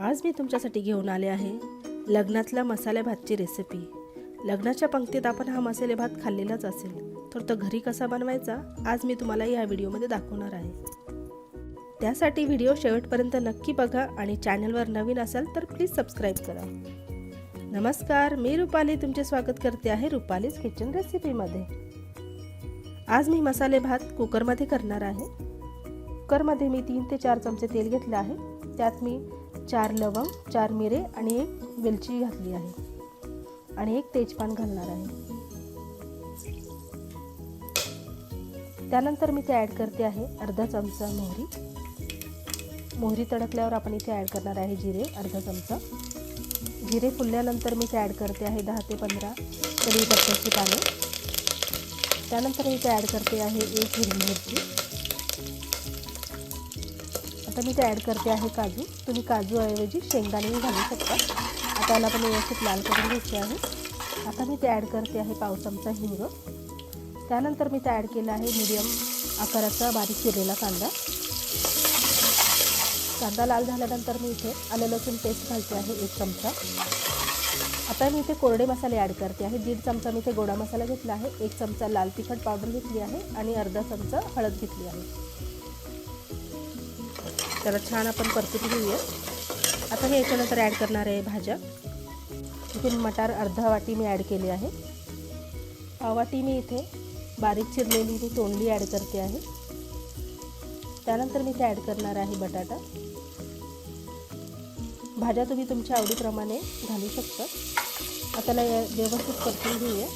आज मी तुमच्यासाठी घेऊन आले आहे लग्नातल्या मसाले भातची रेसिपी लग्नाच्या पंक्तीत आपण हा मसाले भात खाल्लेलाच असेल तर तो घरी कसा बनवायचा आज मी तुम्हाला या व्हिडिओमध्ये दाखवणार आहे. त्यासाठी व्हिडिओ शेवटपर्यंत नक्की बघा आणि चॅनलवर नवीन असाल तर प्लीज सबस्क्राईब करा. नमस्कार मी रुपाली तुमचे स्वागत करते आहे रुपालीज किचन रेसिपीमध्ये आज मी मसाले भात कुकरमध्ये करणार आहे. कुकरमध्ये मी तीन ते चार चमचे तेल घेतलं आहे. त्यात मी चार लवंग चार मिरे आणि एक वेलची घातली आहे. आणि एक तेजपान घालणार आहे. त्यानंतर मी ते ॲड करते आहे अर्धा चमचा मोहरी. मोहरी तडकल्यावर आपण इथे ॲड करणार आहे जिरे अर्धा चमचा. जिरे फुलल्यानंतर मी ते ॲड करते आहे दहा ते पंधरा कढीपत्त्याची पाने. त्यानंतर मी ते ॲड करते आहे एक हिरवी मिरची. आता मी ते ॲड करते आहे काजू. तुम्ही काजूऐवजी शेंगदाणेही घालू शकता. आता याला पण व्यवस्थित लाल करून घ्यायचे आहे. आता मी ते ॲड करते आहे पाव चमचा हिंग. त्यानंतर मी ते ॲड केलं आहे मीडियम आकाराचा बारीक चिरलेला कांदा. कांदा लाल झाल्यानंतर मी इथे आलं लसूण पेस्ट घालते आहे एक चमचा. आता मी इथे कोरडे मसाले ॲड करते आहे. दीड चमचा मी इथे गोडा मसाला घेतला आहे. एक चमचा लाल तिखट पावडर घेतली आहे आणि अर्धा चमचा हळद घेतली आहे. त्याला छान आपण परतून घेऊया. आता मी याच्यानंतर ॲड करणार आहे भाज्या. इथे मटार अर्धा वाटी मी ॲड केली आहे. वाटी मी इथे बारीक चिरलेली मी तोंडली ॲड करते आहे. त्यानंतर मी ते ॲड करणार आहे बटाटा. भाज्या तुम्ही तुमच्या आवडीप्रमाणे घालू शकता. आता व्यवस्थित परतून घेऊया.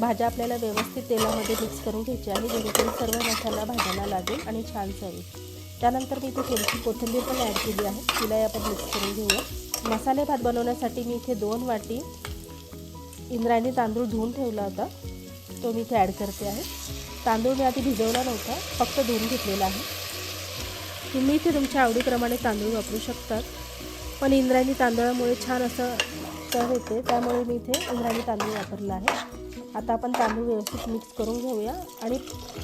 भाज्या आपल्याला व्यवस्थित तेलामध्ये मिक्स करून घ्यायची आहे जेणेकरून सर्व मसाला भाज्यांना लागेल आणि छान चवी त्यानंतर मी इथे थोडीशी कोथिंबीर पण ॲड केली आहे तिलाही आपण मिक्स करून घेऊया. मसाले भात बनवण्यासाठी मी इथे दोन वाटी इंद्रायणी तांदूळ धुवून ठेवला होता तो मी इथे ॲड करते आहे. तांदूळ मी आधी भिजवला नव्हता फक्त धुवून घेतलेला आहे. तुम्ही इथे तुमच्या आवडीप्रमाणे तांदूळ वापरू शकतात पण इंद्रायणी तांदळामुळे छान असं चव येते त्यामुळे मी इथे इंद्रायणी तांदूळ वापरला आहे. आता आपण तांदूळ व्यवस्थित मिक्स करून घेऊया आणि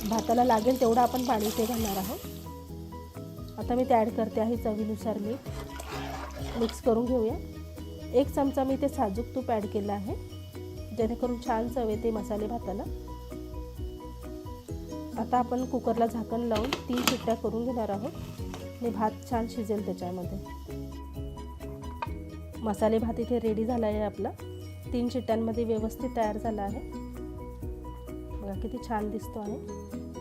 भाताला लागेल तेवढं आपण पाणी इथे घालणार आहोत. आता मी ते ॲड करते आहे चवीनुसार मीठ. मिक्स करून घेऊया. एक चमचा मी ते साजूक तूप ॲड केलं आहे. जेणेकरून छान चव येते मसाले भाताला. आता आपण कुकरला झाकण लावून तीन शिट्ट्या करून घेणार आहोत. आणि भात छान शिजेल त्याच्यामध्ये. मसाले भात इथे रेडी झाला आहे आपला. तीन शिट्ट्यांमध्ये व्यवस्थित तयार झाला आहे. बघा किती छान दिसतो आहे.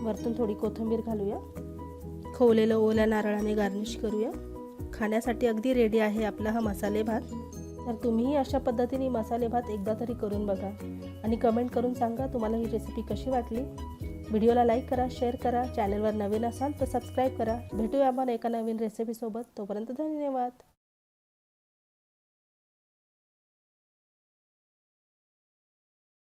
वरतून थोडी कोथिंबीर घालूया. खोवलेलं ओल्या नारळाने गार्निश करूया. खाण्यासाठी अगदी रेडी आहे आपला हा मसाले भात. तर तुम्हीही अशा पद्धतीने मसाले भात एकदा तरी करून बघा. आणि कमेंट करून सांगा तुम्हाला ही रेसिपी कशी वाटली. व्हिडिओला लाईक करा शेअर करा चॅनलवर नवीन असाल तर सबस्क्राईब करा. भेटूया आपण एका नवीन रेसिपीसोबत तोपर्यंत धन्यवाद.